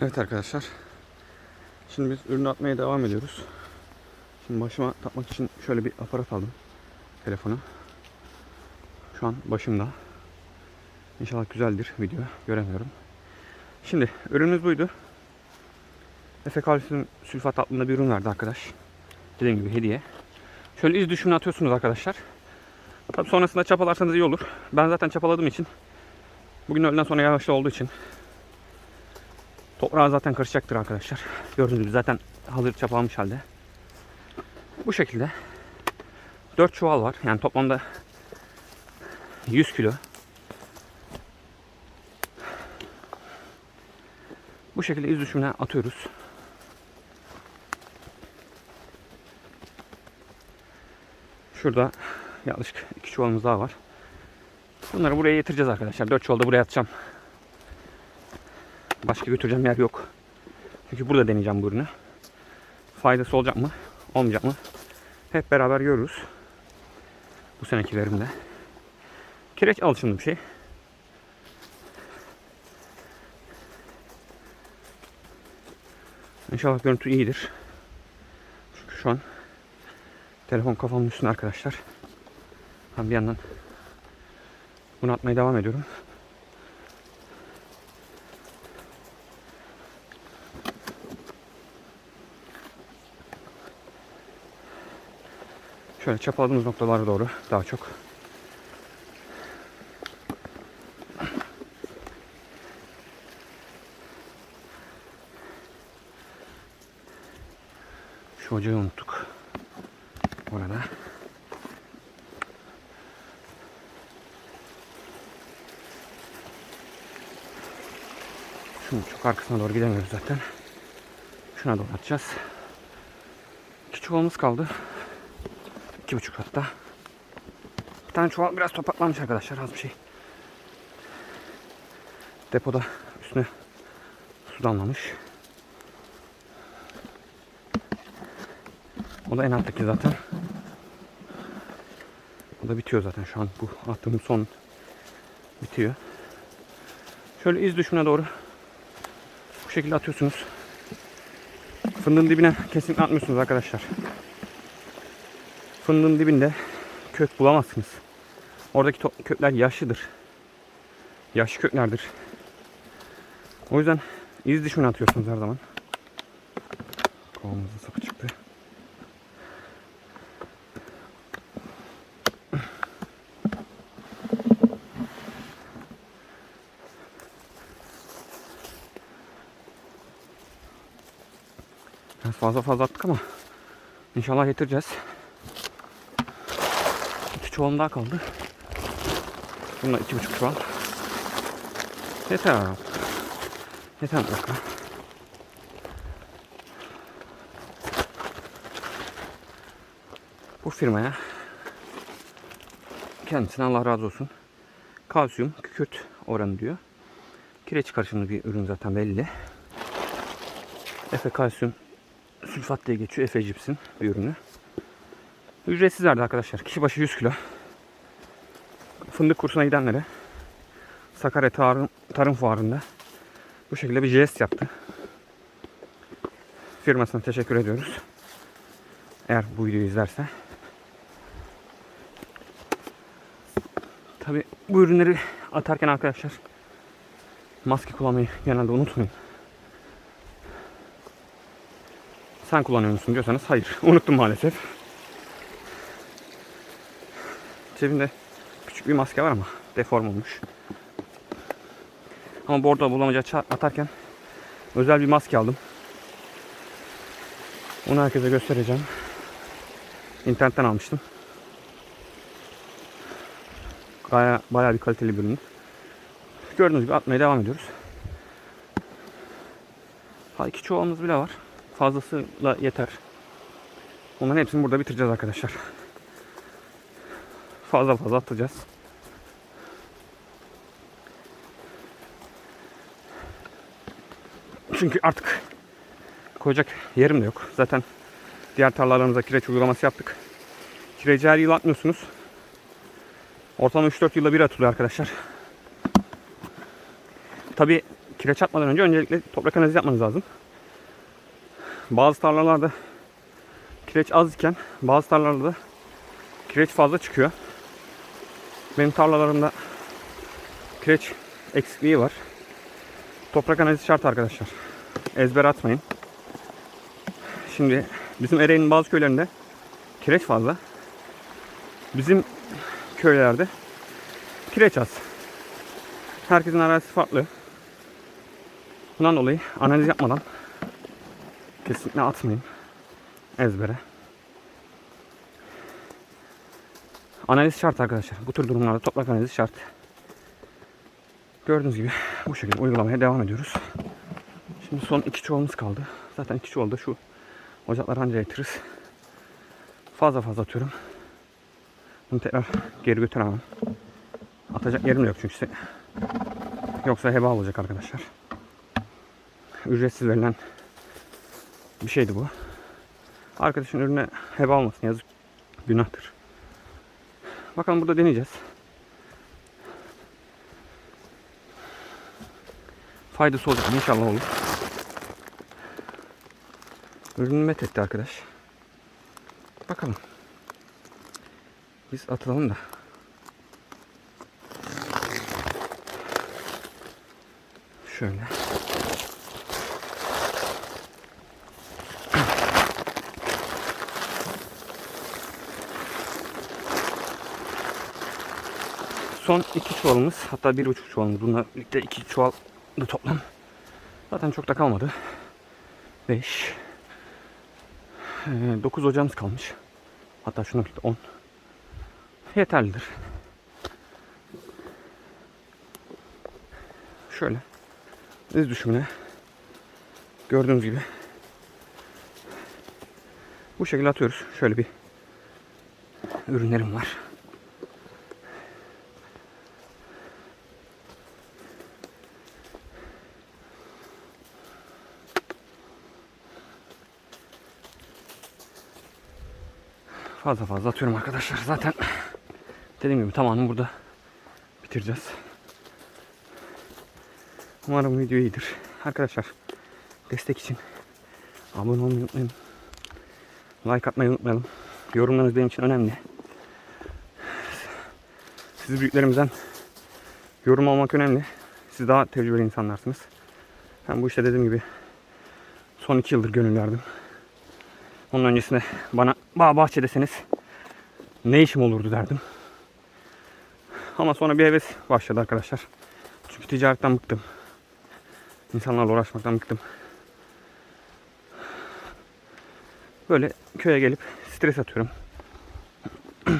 Evet arkadaşlar. Şimdi biz ürünü atmaya devam ediyoruz. Şimdi başıma takmak için şöyle bir aparat aldım. Telefonu. Şu an başımda. İnşallah güzeldir video. Göremiyorum. Şimdi ürünümüz buydu. Efe kalsiyum sülfat adında bir ürün verdi arkadaş. Dediğim gibi hediye. Şöyle iz düşümünü atıyorsunuz arkadaşlar. Tabii sonrasında çapalarsanız iyi olur. Ben zaten çapaladığım için bugün öğleden sonra yağışlı olduğu için Toprağa zaten karışacaktır arkadaşlar. Gördüğünüz gibi zaten hazır çapalamış halde. Bu şekilde 4 çuval var. Yani toplamda 100 kilo. Bu şekilde iz düşümüne atıyoruz. Şurada yaklaşık 2 çuvalımız daha var. Bunları buraya getireceğiz arkadaşlar. 4 çuval da buraya atacağım. Başka götüreceğim yer yok. Çünkü burada deneyeceğim bu ürünü. Faydası olacak mı? Olmayacak mı? Hep beraber görürüz. Bu seneki verimde. Kireç alışımlı bir şey. İnşallah görüntü iyidir. Çünkü şu an telefon kafamın üstünde arkadaşlar. Ben bir yandan bunu atmaya devam ediyorum. Şöyle çapaladığımız noktalara doğru daha çok. Şu ocağı unuttuk. Orada. Şunun çok arkasına doğru gidemiyoruz zaten. Şuna doğru atacağız. İki çuvalımız kaldı. İki buçuk hatta. Bir tane çuval biraz topaklanmış arkadaşlar az bir şey. Depoda üstüne su damlamış. O da en alttaki zaten. O da bitiyor zaten şu an. Bu attığımız son bitiyor. Şöyle iz düşümüne doğru bu şekilde atıyorsunuz. Fındığın dibine kesinlikle atmıyorsunuz arkadaşlar. Fındığın dibinde kök bulamazsınız. Oradaki kökler yaşlıdır. Yaşlı köklerdir. O yüzden iz düşümüne atıyorsunuz her zaman. Kovamızda sapı çıktı. Biraz fazla fazla attık ama inşallah getireceğiz. Çuvalım kaldı. Bunlar iki buçuk çuval. Yeter abi. Yeter mutlaka. Bu firmaya kendisine Allah razı olsun. Kalsiyum, kükürt oranı diyor. Kireç karışımlı bir ürün zaten belli. Efe kalsiyum sülfat diye geçiyor. Efe cipsin bir ürünü. Ücretsiz verdi arkadaşlar. Kişi başı 100 kilo. Fındık kursuna gidenlere Sakarya Tarım, Tarım Fuarı'nda bu şekilde bir jest yaptı. Firmasına teşekkür ediyoruz. Eğer bu videoyu izlerse. Tabi bu ürünleri atarken arkadaşlar maske kullanmayı genelde unutmayın. Sen kullanıyor musun diyorsanız hayır. Unuttum maalesef. Cebimde küçük bir maske var ama deform olmuş. Ama bordo bulamaca atarken özel bir maske aldım. Onu herkese göstereceğim. İnternetten almıştım. Baya, bayağı bir kaliteli bir ürün. Gördüğünüz gibi atmaya devam ediyoruz. Ha iki çuvalımız bile var. Fazlasıyla yeter. Onların hepsini burada bitireceğiz arkadaşlar. Fazla fazla atacağız. Çünkü artık koyacak yerim de yok. Zaten diğer tarlalarımıza kireç uygulaması yaptık. Kireci her yıl atmıyorsunuz. Ortalama 3-4 yılda bir atılıyor arkadaşlar. Tabi kireç atmadan önce öncelikle toprak analizi yapmanız lazım. Bazı tarlalarda kireç az iken bazı tarlalarda da kireç fazla çıkıyor. Benim tarlalarımda kireç eksikliği var. Toprak analizi şart arkadaşlar. Ezber atmayın. Şimdi bizim Ereğli'nin bazı köylerinde kireç fazla. Bizim köylerde kireç az. Herkesin arazisi farklı. Bundan dolayı analiz yapmadan kesinlikle atmayın ezbere. Analiz şart arkadaşlar. Bu tür durumlarda toprak analizi şart. Gördüğünüz gibi bu şekilde uygulamaya devam ediyoruz. Şimdi son iki çuvalımız kaldı. Zaten iki çuval da şu ocakları anca yatırırız. Fazla fazla atıyorum. Bunu tekrar geri götüremem. Atacak yerim yok çünkü. Yoksa heba olacak arkadaşlar. Ücretsiz verilen bir şeydi bu. Arkadaşın ürüne heba olmasın yazık. Günahtır. Bakalım burada deneyeceğiz. Faydası olacak? İnşallah olur. Ürünü met etti arkadaş. Bakalım. Biz atalım da. Şöyle. Son iki çuvalımız hatta bir buçuk çuvalımız. Bunlar birlikte iki çuval da toplam. Zaten çok da kalmadı. 5 9 ocağımız kalmış. Hatta şuna birlikte 10. Yeterlidir. Şöyle iz düşümüne gördüğünüz gibi bu şekilde atıyoruz. Şöyle bir ürünlerim var. Fazla fazla atıyorum arkadaşlar. Zaten dediğim gibi tamamını burada bitireceğiz. Umarım video iyidir. Arkadaşlar destek için abone olmayı unutmayın. Like atmayı unutmayalım. Yorumlarınız benim için önemli. Siz büyüklerimizden yorum almak önemli. Siz daha tecrübeli insanlarsınız. Ben bu işte dediğim gibi son iki yıldır gönül verdim. Onun öncesinde bana bağ bahçe deseniz ne işim olurdu derdim. Ama sonra bir heves başladı arkadaşlar. Çünkü ticaretten bıktım. İnsanlarla uğraşmaktan bıktım. Böyle köye gelip stres atıyorum.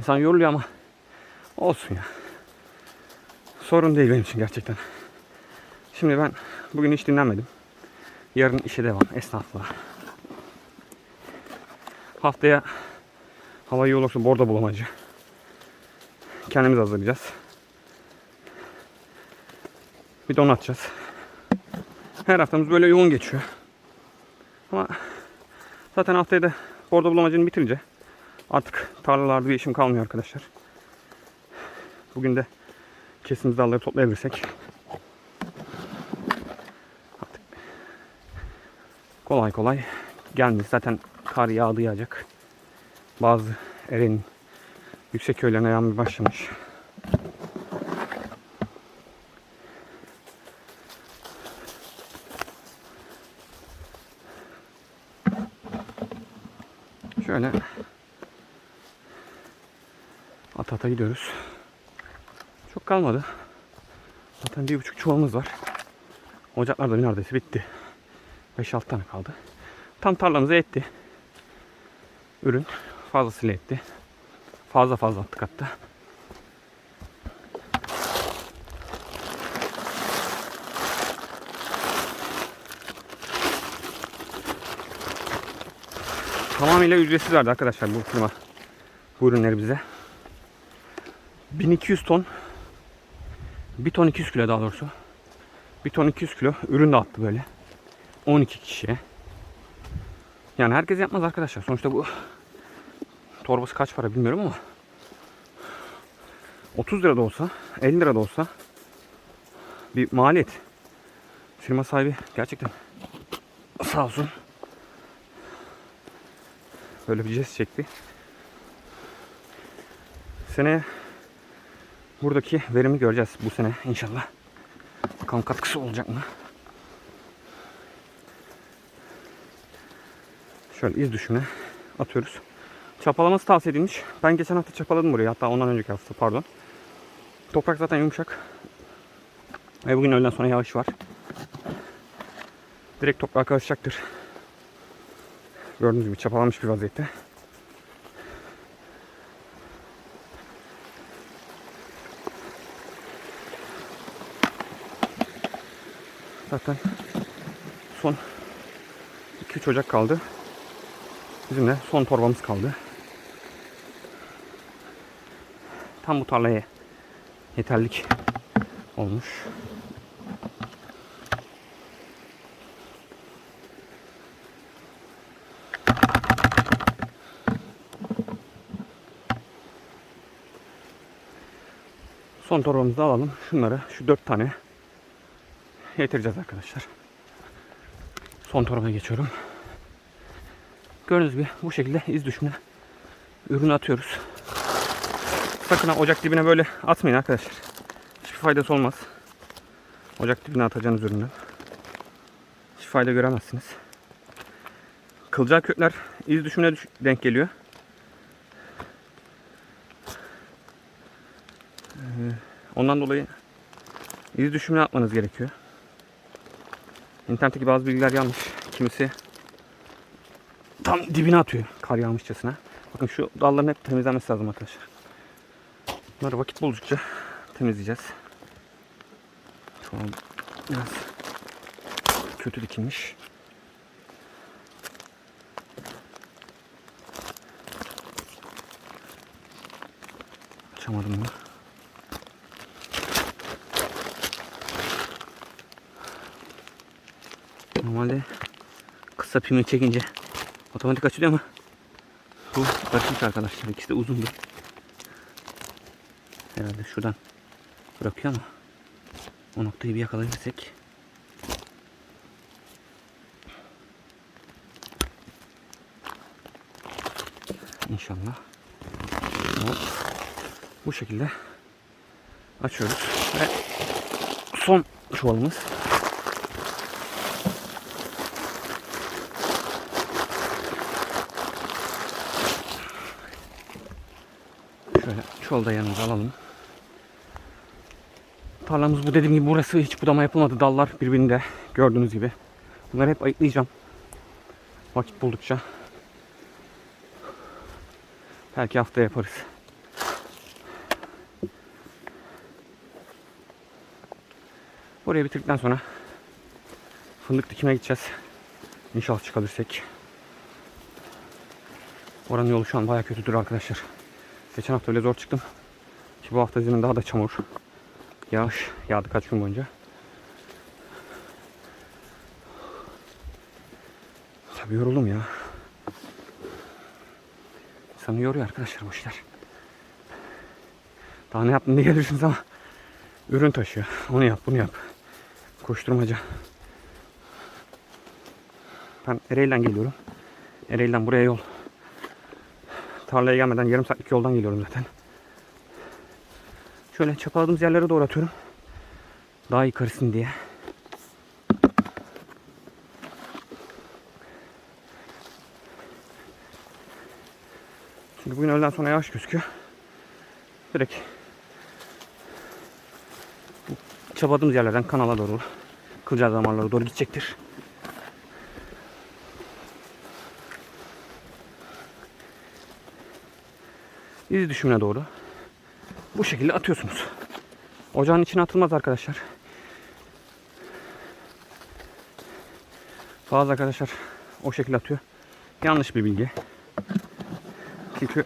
İnsan yoruluyor ama olsun ya. Sorun değil benim için gerçekten. Şimdi ben bugün hiç dinlenmedim. Yarın işe devam esnafla. Haftaya hava iyi olursa bordo bulamacı. Kendimiz hazırlayacağız. Bir don atacağız. Her haftamız böyle yoğun geçiyor. Ama zaten haftaya da bordo bulamacını bitirince artık tarlalarda bir işim kalmıyor arkadaşlar. Bugün de kesimiz dalları toplayabilirsek kolay kolay gelmez. Zaten kar yağdı yağacak. Bazı Eren'in yüksek köylerine yağmur başlamış. Şöyle at ata gidiyoruz. Çok kalmadı. Zaten bir buçuk çuvalımız var. Ocaklar da neredeyse bitti. 5-6 tane kaldı. Tam tarlamıza etti. Ürün fazlasıyla etti. Fazla fazla attık hatta. Tamamıyla ücretsiz verdi arkadaşlar bu firma. Bu ürünleri bize. 1200 ton 1 ton 200 kilo daha doğrusu. 1 ton 200 kilo ürün de attı böyle. 12 kişiye. Yani herkes yapmaz arkadaşlar. Sonuçta bu torbası kaç para bilmiyorum ama 30 lira da olsa 50 lira da olsa bir maliyet. Firma sahibi gerçekten sağ olsun. Böyle bir jest çekti. Seneye buradaki verimi göreceğiz bu sene inşallah. Bakalım katkısı olacak mı? Şöyle iz düşümüne atıyoruz. Çapalaması tavsiye edilmiş. Ben geçen hafta çapaladım burayı. Hatta ondan önceki hafta pardon. Toprak zaten yumuşak. Ve bugün öğleden sonra yağış var. Direkt toprağa karışacaktır. Gördüğünüz gibi çapalanmış bir vaziyette. Zaten son 2-3 Ocak kaldı. Bizim de son torbamız kaldı. Tam bu tarlaya yeterlik olmuş. Son torbamızı alalım. Şunları şu dört tane yetireceğiz arkadaşlar. Son torbaya geçiyorum. Gördüğünüz gibi bu şekilde iz düşümüne ürün atıyoruz. Sakın ha ocak dibine böyle atmayın arkadaşlar. Hiçbir faydası olmaz. Ocak dibine atacağınız ürünü. Hiç fayda göremezsiniz. Kılcal kökler iz düşümüne düş- denk geliyor. Ee, Ondan dolayı iz düşümüne atmanız gerekiyor. İnternetteki bazı bilgiler yanlış. Kimisi tam dibine atıyor kar yağmışçasına. Bakın şu dalların hep temizlenmesi lazım arkadaşlar. Bunları vakit buldukça temizleyeceğiz. Şu an biraz kötü dikilmiş. Açamadım mı? Normalde kısa pimi çekince otomatik açılıyor ama bu karışmış arkadaşlar. İkisi de uzundu. Herhalde şuradan bırakıyor ama o noktayı bir yakalayabilirsek İnşallah. Hop. Bu şekilde açıyoruz ve son çuvalımız. Şöyle çuvalı da yanımıza alalım. Tarlamız bu dediğim gibi burası hiç budama yapılmadı. Dallar birbirinde gördüğünüz gibi. Bunları hep ayıklayacağım. Vakit buldukça. Belki hafta yaparız. Burayı bitirdikten sonra fındık dikime gideceğiz. İnşallah çıkabilirsek. Oranın yolu şu an baya kötüdür arkadaşlar. Geçen hafta öyle zor çıktım. Ki bu hafta zemin daha da çamur. Yağış yağdı kaç gün boyunca. Tabii yoruldum ya. İnsanı yoruyor arkadaşlar bu işler. Daha ne yaptın diye düşünsün ama ürün taşıyor. Onu yap bunu yap. Koşturmaca. Ben Ereğli'den geliyorum. Ereğli'den buraya yol. Tarlaya gelmeden yarım saatlik yoldan geliyorum zaten. Şöyle çapaladığımız yerlere doğru atıyorum. Daha iyi karışsın diye. Çünkü bugün öğleden sonra yağış gözüküyor. Direkt bu çabaladığımız yerlerden kanala doğru, kılcal damarlara doğru gidecektir. İz düşümüne doğru bu şekilde atıyorsunuz. Ocağın içine atılmaz arkadaşlar. Bazı arkadaşlar o şekilde atıyor. Yanlış bir bilgi. Çünkü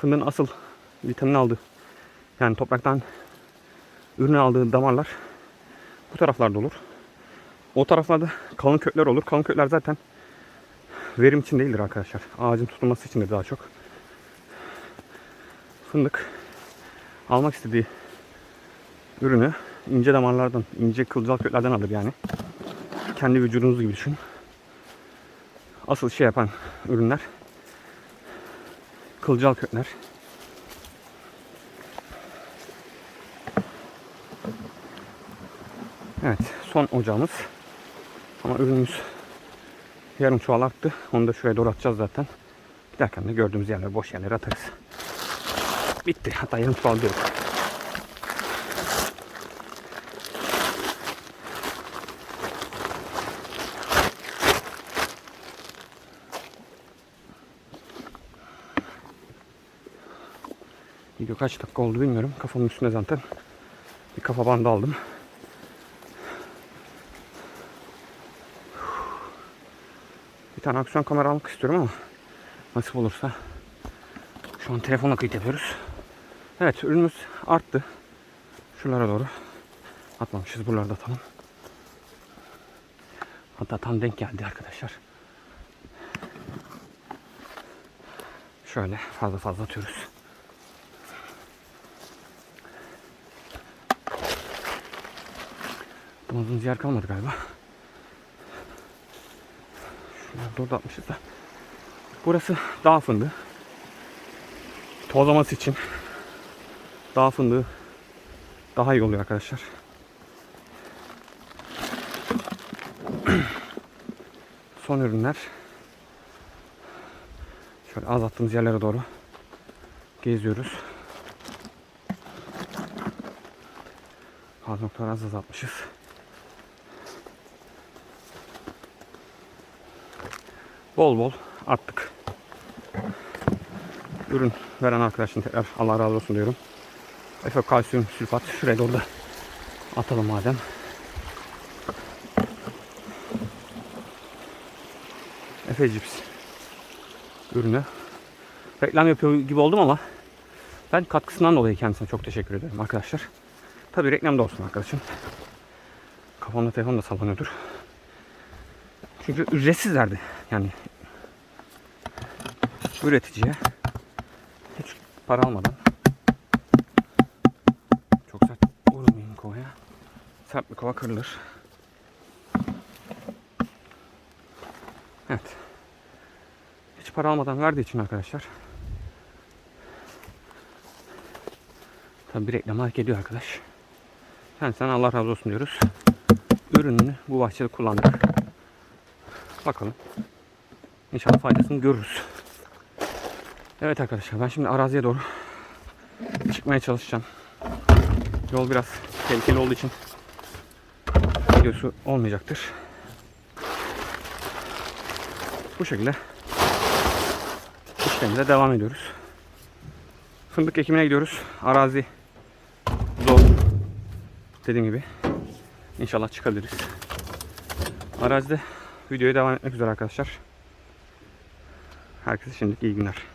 fındığın asıl vitamin aldığı yani topraktan ürün aldığı damarlar bu taraflarda olur. O taraflarda kalın kökler olur. Kalın kökler zaten verim için değildir arkadaşlar. Ağacın tutulması içindir daha çok. Fındık almak istediği ürünü ince damarlardan, ince kılcal köklerden alır yani. Kendi vücudunuz gibi düşün. Asıl şey yapan ürünler kılcal kökler. Evet, son ocağımız. Ama ürünümüz yarım çuval arttı. Onu da şuraya doğru atacağız zaten. Giderken de gördüğümüz yerlere, boş yerlere atarız. Bitti. Yarım çuval diyoruz. Video kaç dakika oldu bilmiyorum. Kafamın üstüne zaten bir kafa bandı aldım. Bir tane aksiyon kamera almak istiyorum ama nasip olursa. Şu an telefonla kayıt yapıyoruz. Evet ürünümüz arttı. Şuralara doğru atmamışız. Buralarda atalım. Hatta tam denk geldi arkadaşlar. Şöyle fazla fazla atıyoruz. Bulmadığımız yer kalmadı galiba. Şunları doğru atmışız da. Burası dağ fındığı. Tozlaması için dağ fındığı daha iyi oluyor arkadaşlar. Son ürünler. Şöyle az attığımız yerlere doğru geziyoruz. Az noktalar az azaltmışız. Bol bol attık. Ürün veren arkadaşın tekrar Allah razı olsun diyorum. Efe kalsiyum sülfat şuraya doğru da atalım madem. Efe cips ürünü. Reklam yapıyor gibi oldum ama ben katkısından dolayı kendisine çok teşekkür ederim arkadaşlar. Tabii reklam da olsun arkadaşım. Kafamda telefon da sallanıyordur. Çünkü ücretsizlerdi. Yani üreticiye hiç para almadan çok sert vurmayın kovaya. Sert bir kova kırılır. Evet. Hiç para almadan verdiği için arkadaşlar. Tabi bir reklam hak ediyor arkadaş. Kendisinden Allah razı olsun diyoruz. Ürününü bu bahçede kullandık. Bakalım. İnşallah faydasını görürüz. Evet arkadaşlar ben şimdi araziye doğru çıkmaya çalışacağım. Yol biraz tehlikeli olduğu için videosu olmayacaktır. Bu şekilde işlemimize devam ediyoruz. Fındık ekimine gidiyoruz. Arazi zor. Dediğim gibi. İnşallah çıkabiliriz. Arazide videoya devam etmek üzere arkadaşlar. Herkese şimdilik iyi günler.